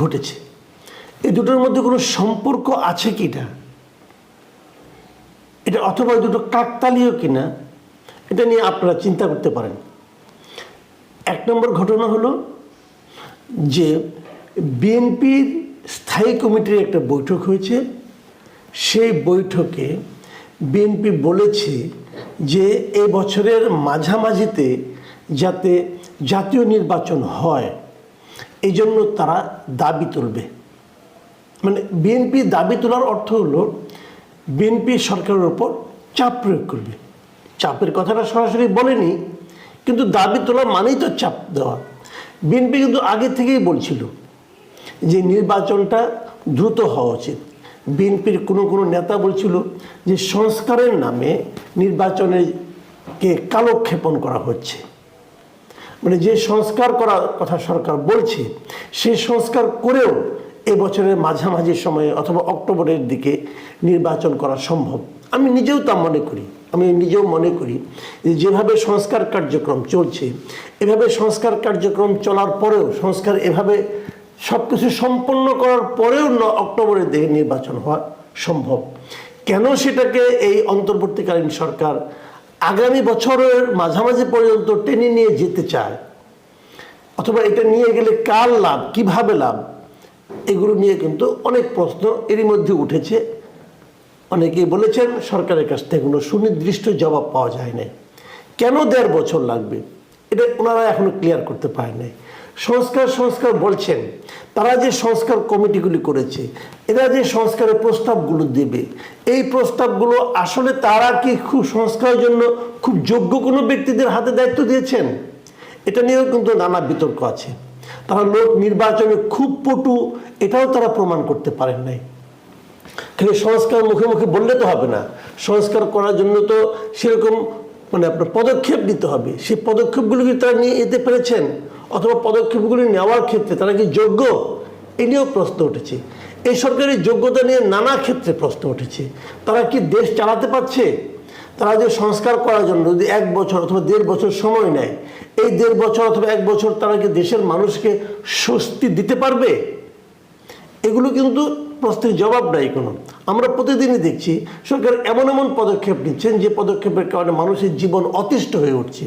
ঘটেছে। এই দুটোর মধ্যে কোনো সম্পর্ক আছে কি না এটা অথবা দুটো কাকতালীয় কিনা, এটা নিয়ে আপনারা চিন্তা করতে পারেন। এক নম্বর ঘটনা হলো যে বিএনপির স্থায়ী কমিটির একটা বৈঠক হয়েছে। সেই বৈঠকে বিএনপি বলেছে যে এ বছরের মাঝামাঝিতে যাতে জাতীয় নির্বাচন হয় এই জন্য তারা দাবি তুলবে। মানে বিএনপি দাবি তোলার অর্থ হলো, বিএনপি সরকারের ওপর চাপ প্রয়োগ করবে। চাপের কথাটা সরাসরি বলেনি, কিন্তু দাবি তোলা মানেই তো চাপ দেওয়া। বিএনপি কিন্তু আগে থেকেই বলছিল যে নির্বাচনটা দ্রুত হওয়া উচিত। বিএনপির কোনো কোনো নেতা বলছিল যে সংস্কারের নামে নির্বাচনেরকে কালক্ষেপণ করা হচ্ছে। মানে যে সংস্কার করার কথা সরকার বলছে সেই সংস্কার করেও এবছরের মাঝামাঝি সময়ে অথবা অক্টোবরের দিকে নির্বাচন করা সম্ভব। আমি নিজেও তা মনে করি। আমি নিজেও মনে করি যে যেভাবে সংস্কার কার্যক্রম চলছে, এভাবে সংস্কার কার্যক্রম চলার পরেও, সংস্কার এভাবে সব কিছু সম্পন্ন করার পরেও ন অক্টোবরের দিকে নির্বাচন হওয়া সম্ভব। কেন সেটাকে এই অন্তর্বর্তীকালীন সরকার আগামী বছরের মাঝামাঝি পর্যন্ত টেনে নিয়ে যেতে চায়, অথবা এটা নিয়ে গেলে কার লাভ, কীভাবে লাভ, এগুলো নিয়ে কিন্তু অনেক প্রশ্ন এরই মধ্যে উঠেছে। অনেকেই বলেছেন সরকারের কাছ থেকে কোনো সুনির্দিষ্ট জবাব পাওয়া যায় না কেন দেড় বছর লাগবে? এটা ওনারা এখনও ক্লিয়ার করতে পারেনি সংস্কার সংস্কার বলছেন। তারা যে সংস্কার কমিটিগুলি করেছে, এরা যে সংস্কারের প্রস্তাবগুলো দেবে, এই প্রস্তাবগুলো আসলে তারা কি খুব সংস্কারের জন্য খুব যোগ্য কোনো ব্যক্তিদের হাতে দায়িত্ব দিয়েছেন? এটা নিয়েও কিন্তু নানা বিতর্ক আছে। তারা লোক নির্বাচনে খুব পটু, এটাও তারা প্রমাণ করতে পারেন নাই। খালি সংস্কার মুখে মুখে বললে তো হবে না। সংস্কার করার জন্য তো সেরকম মানে আপনার পদক্ষেপ নিতে হবে। সেই পদক্ষেপগুলো কি তারা নিয়ে যেতে পেরেছেন? অথবা পদক্ষেপগুলি নেওয়ার ক্ষেত্রে তারা কি যোগ্য? এ নিয়েও প্রশ্ন উঠেছে। এই সরকারের যোগ্যতা নিয়ে নানা ক্ষেত্রে প্রশ্ন উঠেছে। তারা কি দেশ চালাতে পারছে? তারা যে সংস্কার করার জন্য যদি এক বছর অথবা দেড় বছর সময় নেয়, এই দেড় বছর অথবা এক বছর তারা কি দেশের মানুষকে স্বস্তি দিতে পারবে? এগুলো কিন্তু প্রশ্নের জবাব নাই কোনো। আমরা প্রতিদিনই দেখছি, সরকার এমন এমন পদক্ষেপ নিচ্ছেন যে পদক্ষেপের কারণে মানুষের জীবন অতিষ্ঠ হয়ে উঠছে।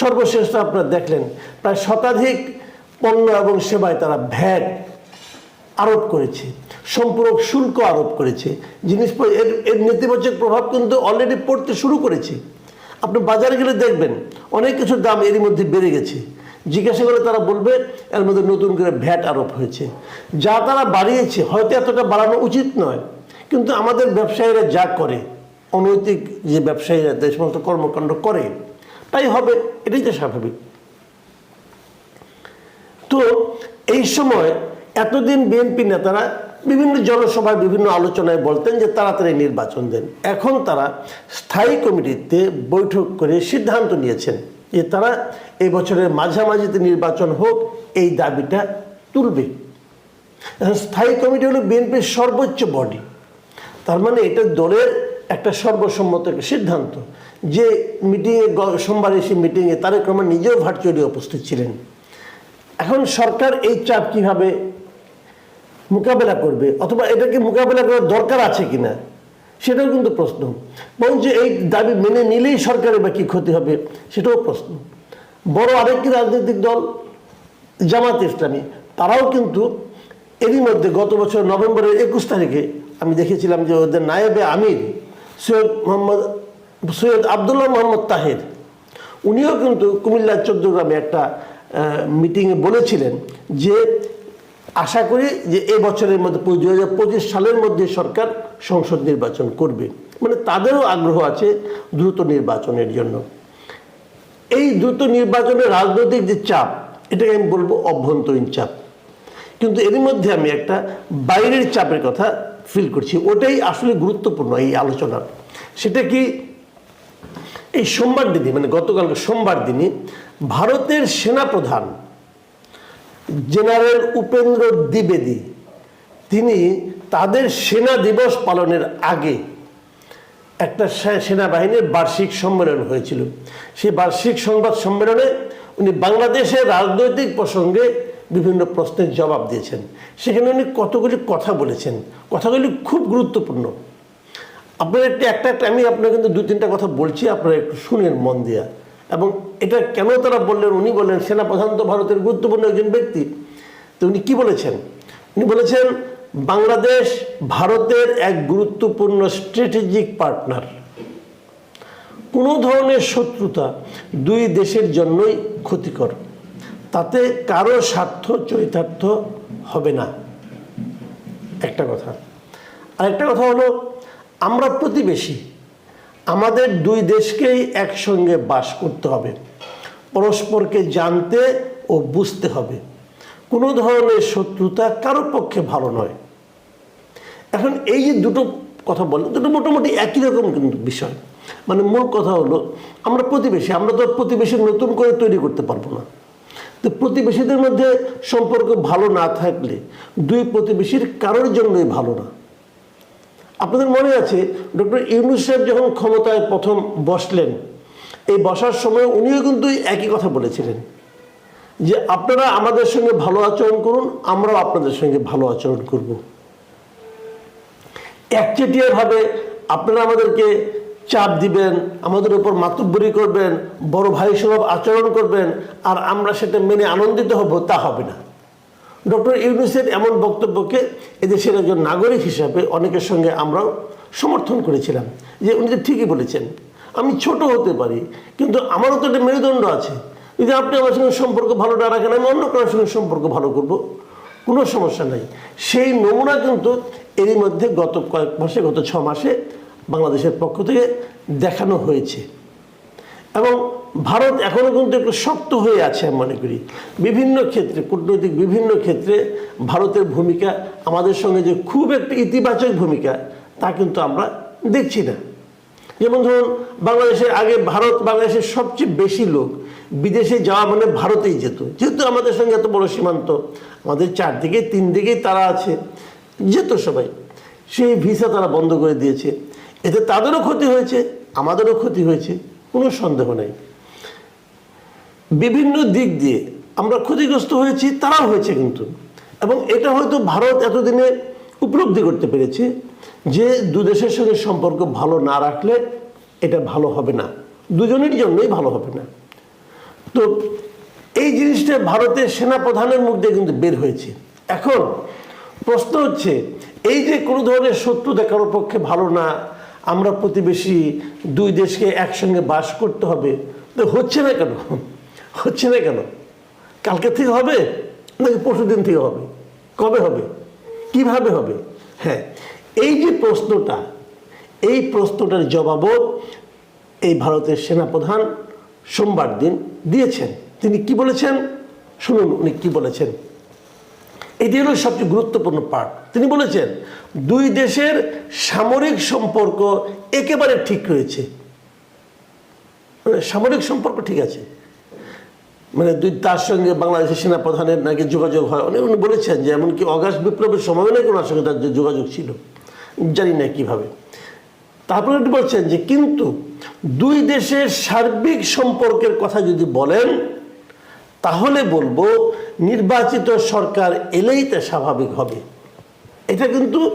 সর্বশেষ তো আপনারা দেখলেন। প্রায় শতাধিক পণ্য এবং সেবায় তারা ভ্যাট আরোপ করেছে, সম্পূরক শুল্ক আরোপ করেছে। জিনিস এর এর নেতিবাচক প্রভাব কিন্তু অলরেডি পড়তে শুরু করেছে। আপনি বাজারে গেলে দেখবেন, অনেক কিছুর দাম এরই মধ্যে বেড়ে গেছে। জিজ্ঞাসা করে তারা বলবে, এর মধ্যে নতুন করে ভ্যাট আরোপ হয়েছে। যা তারা বাড়িয়েছে, হয়তো এতটা বাড়ানো উচিত নয়। কিন্তু আমাদের ব্যবসায়ীরা যা করে, অনৈতিক যে ব্যবসায়ীরা যে সমস্ত কর্মকাণ্ড করে তাই হবে, এটাই তো স্বাভাবিক। তো এই সময় এতদিন বিএনপি নেতারা বিভিন্ন জনসভায় বিভিন্ন আলোচনায় বলতেন যে তাড়াতাড়ি নির্বাচন দেন। এখন তারা স্থায়ী কমিটিতে বৈঠক করে সিদ্ধান্ত নিয়েছেন যে তারা এই বছরের মাঝামাঝিতে নির্বাচন হোক, এই দাবিটা তুলবে। স্থায়ী কমিটি হলো বিএনপির সর্বোচ্চ বডি। তার মানে এটা দলের একটা সর্বসম্মত একটা সিদ্ধান্ত। যে মিটিংয়ে সোমবার এসে মিটিংয়ে তারেক রহমান নিজেও ভার্চুয়ালি উপস্থিত ছিলেন। এখন সরকার এই চাপ কীভাবে মোকাবেলা করবে? অথবা এটাকে মোকাবেলা করার দরকার আছে কিনা? সেটাও কিন্তু প্রশ্ন। বরঞ্চ এই দাবি মেনে নিলেই সরকারের বা কী ক্ষতি হবে, সেটাও প্রশ্ন। বড় আরেকটি রাজনৈতিক দল, জামাত ইসলামী, তারাও কিন্তু এরই মধ্যে গত বছর নভেম্বরের একুশ তারিখে আমি দেখেছিলাম যে ওদের নায়েবে আমির সৈয়দ মোহাম্মদ, সৈয়দ আবদুল্লাহ মোহাম্মদ তাহের। উনিও কিন্তু কুমিল্লার চৌদ্দগ্রামে একটা মিটিংয়ে বলেছিলেন যে আশা করি যে এ বছরের মধ্যে দু হাজার পঁচিশ সালের মধ্যে সরকার সংসদ নির্বাচন করবে। মানে তাদেরও আগ্রহ আছে দ্রুত নির্বাচনের জন্য। এই দ্রুত নির্বাচনের রাজনৈতিক যে চাপ, এটাকে আমি বলব অভ্যন্তরীণ চাপ। কিন্তু এর মধ্যে আমি একটা বাইরের চাপের কথা ফিল করছি, ওটাই আসলে গুরুত্বপূর্ণ এই আলোচনার। সেটা কি? এই সোমবার দিনই মানে গতকাল সোমবার দিনই ভারতের সেনাপ্রধান জেনারেল উপেন্দ্র দ্বিবেদী, তিনি তাদের সেনা দিবস পালনের আগে একটা সেনাবাহিনীর বার্ষিক সম্মেলন হয়েছিল। সেই বার্ষিক সংবাদ সম্মেলনে উনি বাংলাদেশের রাজনৈতিক প্রসঙ্গে বিভিন্ন প্রশ্নের জবাব দিয়েছেন। সেখানে উনি কতগুলি কথা বলেছেন। কথাগুলি খুব গুরুত্বপূর্ণ। আপনার একটা একটা আমি আপনার কিন্তু দু, তিনটা কথা বলছি, আপনারা একটু শুনেন মন দিয়া। এবং এটা কেন তারা বললেন, উনি বললেন, সেনাপ্রধান তো ভারতের গুরুত্বপূর্ণ একজন ব্যক্তি। তো উনি কি বলেছেন? উনি বলেছেন, বাংলাদেশ ভারতের এক গুরুত্বপূর্ণ স্ট্র্যাটেজিক পার্টনার কোনো ধরনের শত্রুতা দুই দেশের জন্যই ক্ষতিকর। তাতে কারও স্বার্থ, চরিতার্থ হবে না। একটা কথা। আরেকটা কথা হলো, আমরা প্রতিবেশী। আমাদের দুই দেশকেই একসঙ্গে বাস করতে হবে। পরস্পরকে জানতে ও বুঝতে হবে। কোনো ধরনের শত্রুতা কারও পক্ষে ভালো নয়। এখন এই যে দুটো কথা বললেন, দুটো মোটামুটি একই রকম কিন্তু বিষয়। মানে মূল কথা হলো, আমরা প্রতিবেশী, আমরা তো আর প্রতিবেশী নতুন করে তৈরি করতে পারব না। তো প্রতিবেশীদের মধ্যে সম্পর্ক ভালো না থাকলে দুই প্রতিবেশীর কারোর জন্যই ভালো না। আপনাদের মনে আছে, ডক্টর ইউনুস সাহেব যখন ক্ষমতায় প্রথম বসলেন, এই বসার সময় উনিও কিন্তু একই কথা বলেছিলেন যে, আপনারা আমাদের সঙ্গে ভালো আচরণ করুন, আমরাও আপনাদের সঙ্গে ভালো আচরণ করব। একচেটিয়াভাবে আপনারা আমাদেরকে চাপ দিবেন, আমাদের উপর মাতুব্বরি করবেন, বড় ভাই সুলভ আচরণ করবেন, আর আমরা সেটা মেনে আনন্দিত হব, তা হবে না। ডক্টর ইউনুসের এমন বক্তব্যকে এদেশের একজন নাগরিক হিসাবে অনেকের সঙ্গে আমরাও সমর্থন করেছিলাম, যে উনি তো ঠিকই বলেছেন। আমি ছোট হতে পারি, কিন্তু আমারও তো একটা মেরুদণ্ড আছে। যদি আপনি আমার সঙ্গে সম্পর্ক ভালো না রাখেন, আমি অন্য কারোর সঙ্গে সম্পর্ক ভালো করব, কোনো সমস্যা নাই। সেই নমুনা কিন্তু এরই মধ্যে গত কয়েক মাসে, গত ছ মাসে বাংলাদেশের পক্ষ থেকে দেখানো হয়েছে। এবং ভারত এখনও কিন্তু একটু শক্ত হয়ে আছে আমি মনে করি। বিভিন্ন ক্ষেত্রে, কূটনৈতিক বিভিন্ন ক্ষেত্রে ভারতের ভূমিকা, আমাদের সঙ্গে যে খুব একটি ইতিবাচক ভূমিকা, তা কিন্তু আমরা দেখছি না। যেমন ধরুন, বাংলাদেশের আগে ভারত বাংলাদেশের সবচেয়ে বেশি লোক বিদেশে যাওয়া মানে ভারতেই যেত। যেহেতু আমাদের সঙ্গে এত বড় সীমান্ত, আমাদের চারদিকে তিন দিকেই তারা আছে, যেত সবাই। সেই ভিসা তারা বন্ধ করে দিয়েছে। এতে তাদেরও ক্ষতি হয়েছে, আমাদেরও ক্ষতি হয়েছে, কোনো সন্দেহ নেই। বিভিন্ন দিক দিয়ে আমরা ক্ষতিগ্রস্ত হয়েছি, তারাও হয়েছে কিন্তু। এবং এটা হয়তো ভারত এতদিনে উপলব্ধি করতে পেরেছে যে দু দেশের সঙ্গে সম্পর্ক ভালো না রাখলে এটা ভালো হবে না। দুজনের জন্যই ভালো হবে না। তো এই জিনিসটা ভারতের সেনাপ্রধানের মুখ দিয়ে কিন্তু বের হয়েছে। এখন প্রশ্ন হচ্ছে, এই যে কোনো ধরনের শত্রুতা কারোর পক্ষে ভালো না আমরা প্রতিবেশী দুই দেশকে একসঙ্গে বাস করতে হবে। তো হচ্ছে না কেন? হচ্ছে না কেন? কালকে থেকে হবে নাকি পরশু দিন থেকে হবে? কবে হবে? কীভাবে হবে? হ্যাঁ এই যে প্রশ্নটা, এই প্রশ্নটার জবাবও এই ভারতের সেনাপ্রধান সোমবার দিন দিয়েছেন। তিনি কি বলেছেন? শুনুন উনি কি বলেছেন। এটি হলো সবচেয়ে গুরুত্বপূর্ণ পার্ট তিনি বলেছেন, দুই দেশের সামরিক সম্পর্ক একেবারে ঠিক রয়েছে। মানে সামরিক সম্পর্ক ঠিক আছে। মানে দুই, তার সঙ্গে বাংলাদেশের সেনাপ্রধানের নাকি যোগাযোগ হয়। অনেক উনি বলেছেন যে, এমনকি অগাস্ট বিপ্লবের সময় নাকি ওনার সঙ্গে তার যোগাযোগ ছিল। জানি না কীভাবে। তারপরে উনি বলছেন যে, কিন্তু দুই দেশের সার্বিক সম্পর্কের কথা যদি বলেন তাহলে বলব, নির্বাচিত সরকার এলেই তা স্বাভাবিক হবে। এটা কিন্তু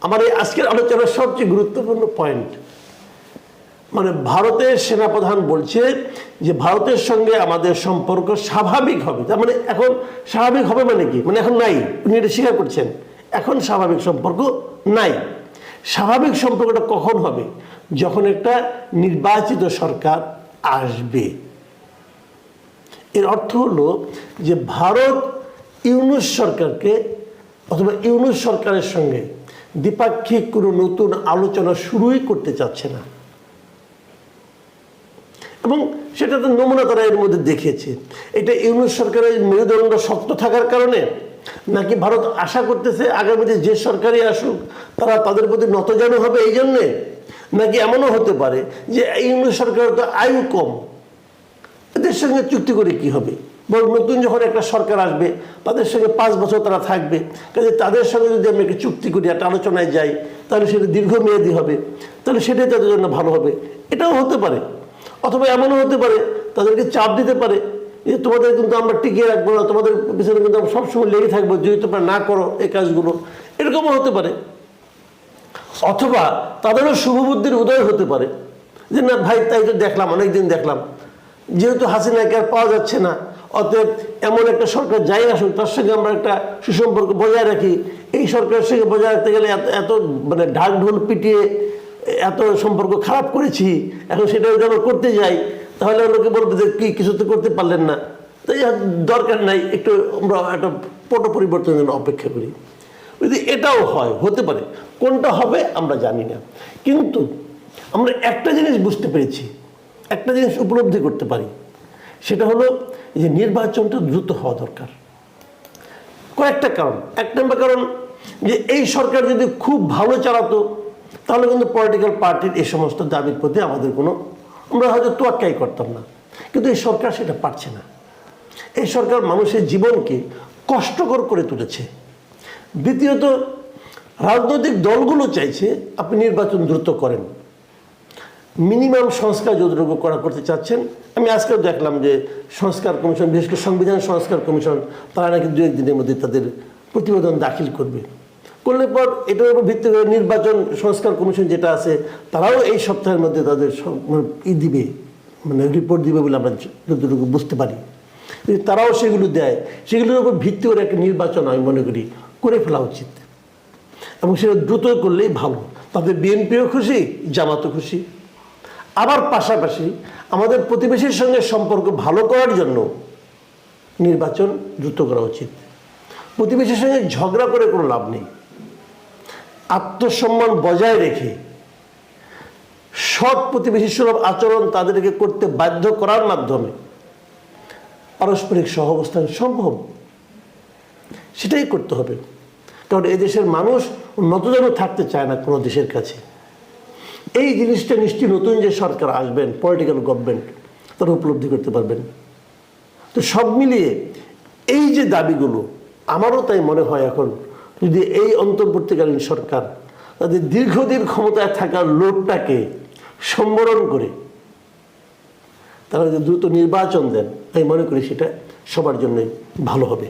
আমার এই আজকের আলোচনার সবচেয়ে গুরুত্বপূর্ণ পয়েন্ট মানে ভারতের সেনাপ্রধান বলছে যে, ভারতের সঙ্গে আমাদের সম্পর্ক স্বাভাবিক হবে। তার মানে এখন স্বাভাবিক হবে মানে কি? মানে এখন নাই। উনি এটা স্বীকার করছেন। এখন স্বাভাবিক সম্পর্ক নাই। স্বাভাবিক সম্পর্কটা কখন হবে? যখন একটা নির্বাচিত সরকার আসবে। এর অর্থ হলো যে ভারত ইউনুস সরকারকে অথবা ইউনুস সরকারের সঙ্গে দ্বিপাক্ষিক কোনো নতুন আলোচনা শুরুই করতে চাচ্ছে না। এবং সেটা তো নমুনা তারা এর মধ্যে দেখিয়েছে। এটা ইউনুস সরকারের মেরুদণ্ড শক্ত থাকার কারণে নাকি ভারত আশা করতেছে আগামীতে যে সরকারই আসুক, তারা তাদের প্রতি নতজানু হবে এই জন্যে? নাকি এমনও হতে পারে যে ইউনুস সরকারের তো আয়ু কম এদের সঙ্গে চুক্তি করে কি হবে? বরং নতুন যখন একটা সরকার আসবে, তাদের সঙ্গে পাঁচ বছর তারা থাকবে। কাজে তাদের সঙ্গে যদি আমি একটা চুক্তি করি, একটা আলোচনায় যাই, তাহলে সেটা দীর্ঘমেয়াদী হবে। তাহলে সেটাই তাদের জন্য ভালো হবে। এটাও হতে পারে। অথবা এমনও হতে পারে, তাদেরকে চাপ দিতে পারে যে তোমাদের কিন্তু আমরা টিকিয়ে রাখব না, তোমাদের পিছনে কিন্তু আমরা সবসময় লেগে থাকব, যদি তোমরা না করো এই কাজগুলো। এরকমও হতে পারে। অথবা তাদেরও শুভবুদ্ধির উদয় হতে পারে। যে না, ভাই, তাই তো দেখলাম, অনেকদিন দেখলাম। যেহেতু হাসিনাকে আর পাওয়া যাচ্ছে না, অতএব এমন একটা সরকার যাই আসুক, তার সঙ্গে আমরা একটা সুসম্পর্ক বজায় রাখি। এই সরকারের সঙ্গে বজায় রাখতে গেলে এত এত মানে ঢাক ঢোল পিটিয়ে এত সম্পর্ক খারাপ করেছি, এখন সেটা যেন করতে যাই, তাহলে লোকে বলবে যে কি, কিছু তো করতে পারলেন না। তাই দরকার নাই, একটু আমরা একটা পট পরিবর্তনের জন্য অপেক্ষা করি। যদি এটাও হয়, হতে পারে, কোনটা হবে আমরা জানি না। কিন্তু আমরা একটা জিনিস বুঝতে পেরেছি একটা জিনিস উপলব্ধি করতে পারি। সেটা হলো যে নির্বাচনটা দ্রুত হওয়া দরকার। কয়েকটা কারণ। এক নম্বর কারণ যে এই সরকার যদি খুব ভালো চালাতো, তাহলে কিন্তু পলিটিক্যাল পার্টির এই সমস্ত দাবির প্রতি আমাদের কোনো আমরা হয়তো তোয়াক্কাই করতাম না। কিন্তু এই সরকার সেটা পারছে না। এই সরকার মানুষের জীবনকে কষ্টকর করে তুলেছে। দ্বিতীয়ত, রাজনৈতিক দলগুলো চাইছে আপনি নির্বাচন দ্রুত করেন। মিনিমাম সংস্কার যতটুকু করা করতে চাচ্ছেন, আমি আজকেও দেখলাম যে সংস্কার কমিশন, বিশেষ করে সংবিধান সংস্কার কমিশন, তারা নাকি দু একদিনের মধ্যে তাদের প্রতিবেদন দাখিল করবে। করলে পর এটার উপর ভিত্তি করে নির্বাচন সংস্কার কমিশন যেটা আছে, তারাও এই সপ্তাহের মধ্যে তাদের মানে ই দিবে মানে রিপোর্ট দিবে বলে আমরা যতটুকু বুঝতে পারি। তারাও সেগুলো দেয়, সেগুলোর উপর ভিত্তি করে একটা নির্বাচন আমি মনে করি করে ফেলা উচিত। এবং সেটা দ্রুত করলেই ভালো। তাদের বিএনপিও খুশি, জামাতও খুশি। আবার পাশাপাশি আমাদের প্রতিবেশীর সঙ্গে সম্পর্ক ভালো করার জন্য নির্বাচন দ্রুত করা উচিত। প্রতিবেশীর সঙ্গে ঝগড়া করে কোনো লাভ নেই। আত্মসম্মান বজায় রেখে সৎ প্রতিবেশী সুলভ আচরণ তাদেরকে করতে বাধ্য করার মাধ্যমে পারস্পরিক সহাবস্থান সম্ভব। সেটাই করতে হবে। কারণ এই দেশের মানুষ নতজন থাকতে চায় না কোনো দেশের কাছে। এই জিনিসটা নিশ্চয়ই নতুন যে সরকার আসবেন পলিটিক্যাল গভর্নমেন্ট তারা উপলব্ধি করতে পারবেন। তো সব মিলিয়ে এই যে দাবিগুলো, আমারও তাই মনে হয় এখন, যদি এই অন্তর্বর্তীকালীন সরকার তাদের দীর্ঘদিন ক্ষমতায় থাকার লোভটাকে সম্বরণ করে, তারা যদি দ্রুত নির্বাচন দেন আমি মনে করি সেটা সবার জন্যই ভালো হবে।